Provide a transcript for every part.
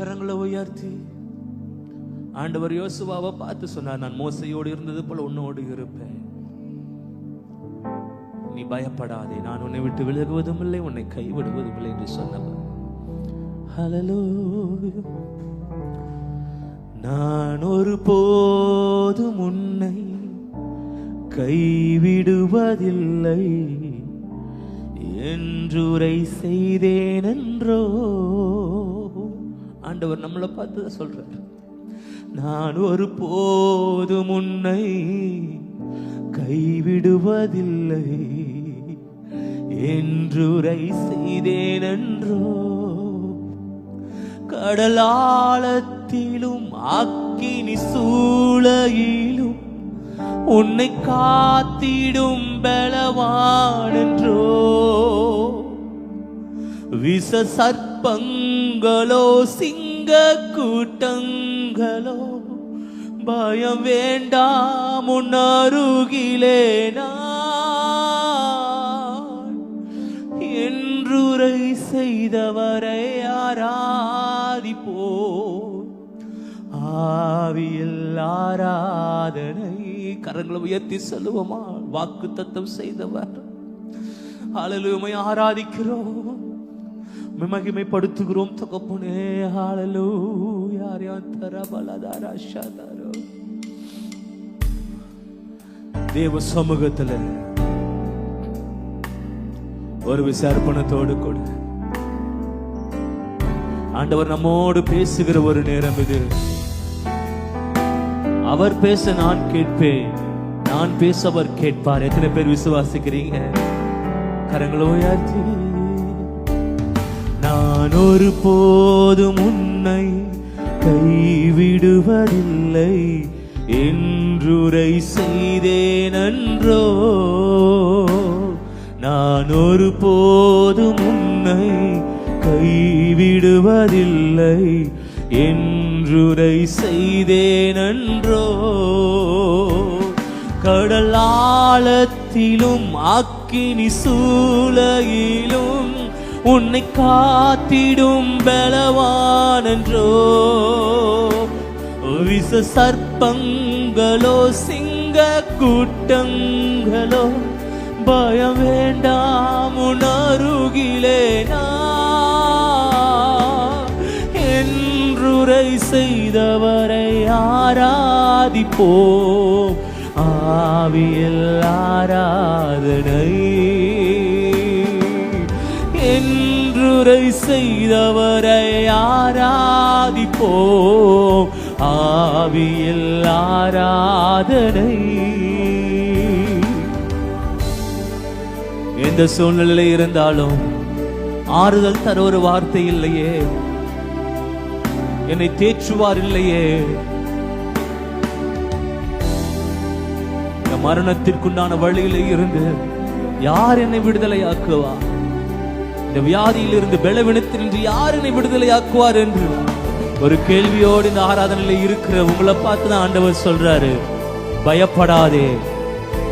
கரங்களை உயர்த்தி. ஆண்டவர் யோசுவாவை பார்த்து சொன்னார் நான் மோசையோடு இருந்தது போல உன்னோடு இருப்பேன். நீ பயப்படாதே நான் உன்னை விட்டு விலகுவதும் இல்லை உன்னை கைவிடுவதும் இல்லை என்று சொன்னவர். ஹalleluya. நான் ஒரு போதும் உன்னை கைவிடுவதில்லை. என்றுரை செய்தேன் என்றோ ஆண்டவர் நம்மளை பார்த்து தான் சொல்றார். நான் ஒரு போதும் உன்னை கைவிடுவதில்லை. என்றுரை செய்தேன் என்றோ கடலாளத்திலும் அக்கினி சூளையிலும் உன்னை காத்திடும் பலவானென்றோ விச சர்ப்பங்களோ சிங்க கூட்டங்களோ பயம் வேண்டாம் உன் நான். என்றுரை செய்தவரை ஆராதிப்போ ஆவியில் ஆராதனை. கரங்களை உயர்த்தி செல்லுவோமா? வாக்கு தத்தம் செய்தவர். அழலுமை ஆராதிக்கிறோம். உம்மை மகிமைப்படுத்துகிறோம் தகப்பனே. ஹalleluya யாரியாந்தர பலதார ஷாதாரோ தேவ சமூகத்துல ஒரு விசார்ப்பணத்தோடு கொடு. ஆண்டவர் நம்மோடு பேசுகிற ஒரு நேரம் இது. அவர் பேச நான் கேட்பேன். நான் பேச அவர் கேட்பார். எத்தனை பேர் விசுவாசிக்கிறீங்க? கரங்களோ உயர்த்தி. நான் ஒரு போதும் உன்னை கைவிடுவதில்லை. என்றுரை செய்தேன் அன்றோ நான் ஒரு போதும் உன்னை கைவிடுவதில்லை. என்றுரை செய்தேன் அன்றோ கடல் அக்கினி சூளையிலும் உன்னை காத்திடும் பலவானன்றோ. விச சர்ப்பங்களோ சிங்க கூட்டங்களோ பயம் வேண்டாம் உணருகிலே என்றுரை செய்தவரை ஆராதிப்போம். ஆவியில் ஆராதனை என்றுரை செய்தவரை ஆராதிப்போம். ஆவியில் ஆராதனை. எந்த சூழ்நிலையில இருந்தாலும் ஆறுதல் தர ஒரு வார்த்தை இல்லையே. என்னை தேற்றுவார் இல்லையே. இந்த மரணத்திற்குண்டான வழியில இருந்து யார் என்னை விடுதலையாக்குவா இந்த வியாதியிலிருந்து பலவீனத்திலிருந்து யார் என்னை விடுதலையாக்குவார் என்று? ஒரு கேள்வியோடு இந்த ஆராதனையில் இருக்கிற உங்களை பார்த்து தான் ஆண்டவர் சொல்றாரு. பயப்படாதே.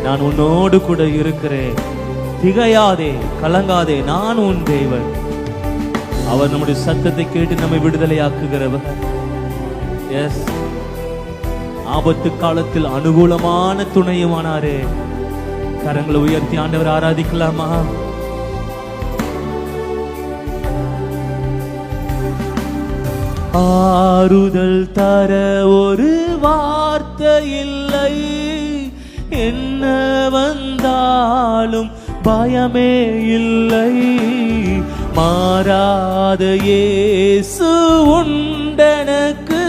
நான் உன்னோடு கூட இருக்கிறேன். திகையாதே கலங்காதே நான் உன் தேவன். அவர் நம்முடைய சத்தத்தை கேட்டு நம்மை விடுதலையாக்குகிறவர். எஸ் ஆபத்து காலத்தில் அனுகூலமான துணையுமானாரே. கரங்களை உயர்த்தி ஆண்டவர் ஆராதிக்கலாமா? ஆறுதல் தர ஒரு வார்த்தை இல்லை. என்ன வந்தாலும் பயமே இல்லை. மாறாத இயேசு உண்டனக்கு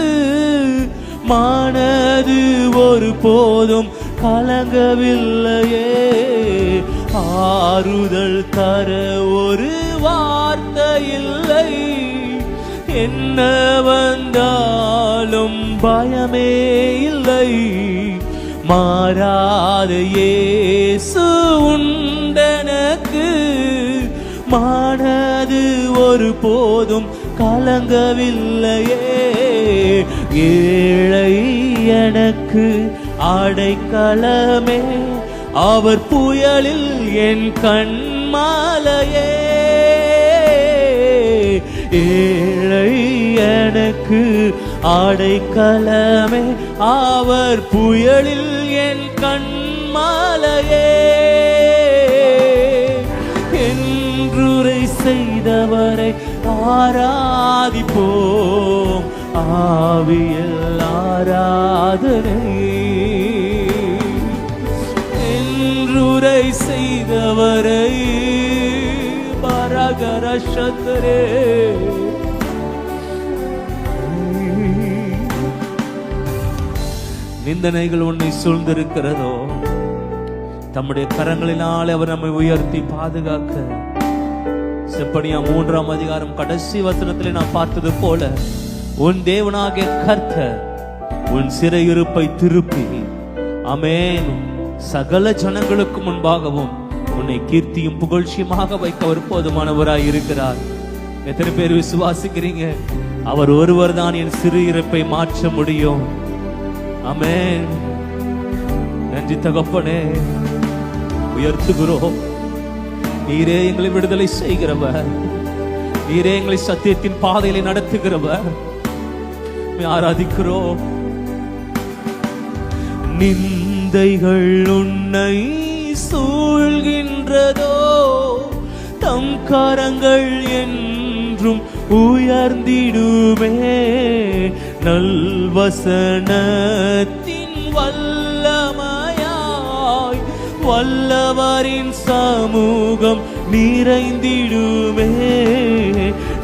மானது ஒரு போதும் கலங்கவில்லையே. ஆறுதல் தர ஒரு வார்த்தை இல்லை. என்ன வந்தாலும் பயமே இல்லை. மாறாத இயேசு உண்டனக்கு. மானது ஒரு போதும் கலங்கவில்லையே. ஏழை எனக்கு அடைக்கலமே. அவர் புயலில் என் கண்மாலையே. ஏ எனக்கு ஆடைக்கலமே அவர் புயலில் என் கண்மாலையே. என்றுரை செய்தவரை ஆராதிப்போம் ஆவியல் ஆராதனை. என்றுரை செய்தவரை பரகர சத்தரே நிந்தனைகள் உன்னை சூழ்ந்திருக்கிறதோ தம்முடைய கரங்களினால் அவர் நம்மை உயர்த்தி பாதுகாக்க. செப்பனியா மூன்றாம் அதிகாரம் கடைசி வசனத்திலே நான் பார்த்தது போல உன் தேவனாகிய கர்த்த உன் சிறையிருப்பை திருப்பி அமேன் சகல ஜனங்களுக்கு முன்பாகவும் உன்னை கீர்த்தியும் புகழ்ச்சியுமாக வைக்க அவர் போதுமானவராய் இருக்கிறார். எத்தனை பேர் விசுவாசிக்கிறீங்க? அவர் ஒருவர் தான் என் சிறு இருப்பை மாற்ற முடியும். அமே நன்றி தகப்பனே. உயர்த்துகிறோம். நீரே எங்களை விடுதலை செய்கிறவர். நீரே எங்களை சத்தியத்தின் பாதையிலே நடத்துகிறவர். ஆராதிக்கிறோம். நிந்தைகள் உன்னை சூழ்கின்றதோ? தம் கரங்கள் என்றும் உயர்ந்திடுமே. நல்வசனத்தின் வல்லமையாய் வல்லவரின் சமூகம் நிறைந்திடுமே.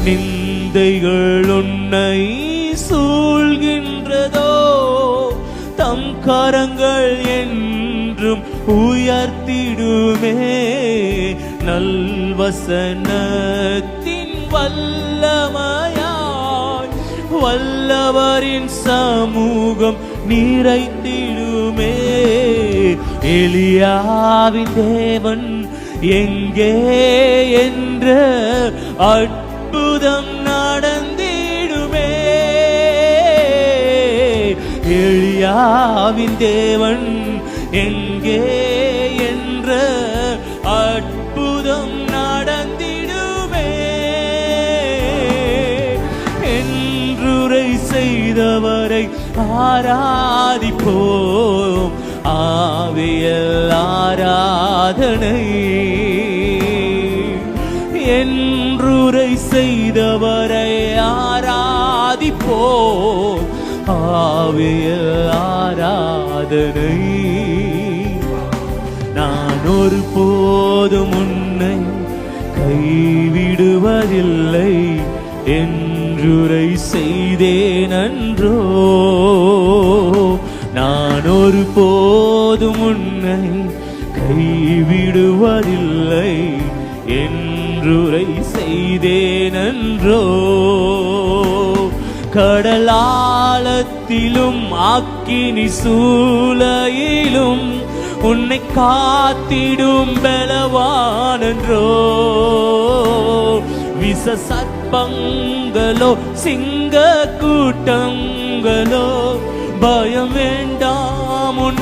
நிந்தைகள் உன்னை சூழ்கின்றதோ தம் கரங்கள் என்றும் உயர்த்திடுமே. நல்வசனத்தின் வல்லமாய் வல்லவரின் சமூகம் நிறைந்திடுமே. எலியாவின் தேவன் எங்கே என்ற அற்புதம் நடந்திடுமே. எளியாவின் தேவன் எங்கே ஆராதிப்போம் ஆவியல் ஆராதனை என்றுரை செய்தவரை ஆராதிப்போம் ஆவியல் ஆராதனை நான் ஒரு போதும் உன்னை கைவிடுவதில்லை என் என்றுரை செய்தேன் அன்றோ நான் ஒரு போதும் உன்னை கைவிடுவதில்லை. என்றுரை செய்தேன் அன்றோ கடலாலத்திலும் அக்கினி சூளையிலும் உன்னை காத்திடும் பலவானன்றோ? விச சர்ப்பங்களோ சிங்க கூட்டங்களோ பயம் வேண்டாம் உன்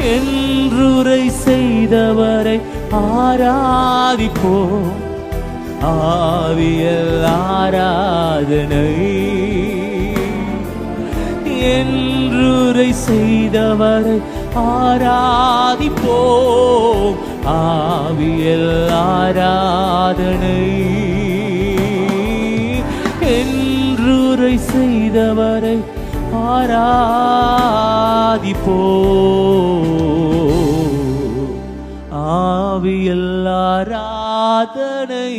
என்றுரை செய்தவரை ஆராதிப்போம். ஆவியல் ஆராதனை. என்றுரை செய்தவரை ஆராதிப்போம். ஆவியல் ஆராதனை என்றுரை செய்தவரை ஆராதிப்போ ஆவியல் ஆராதனை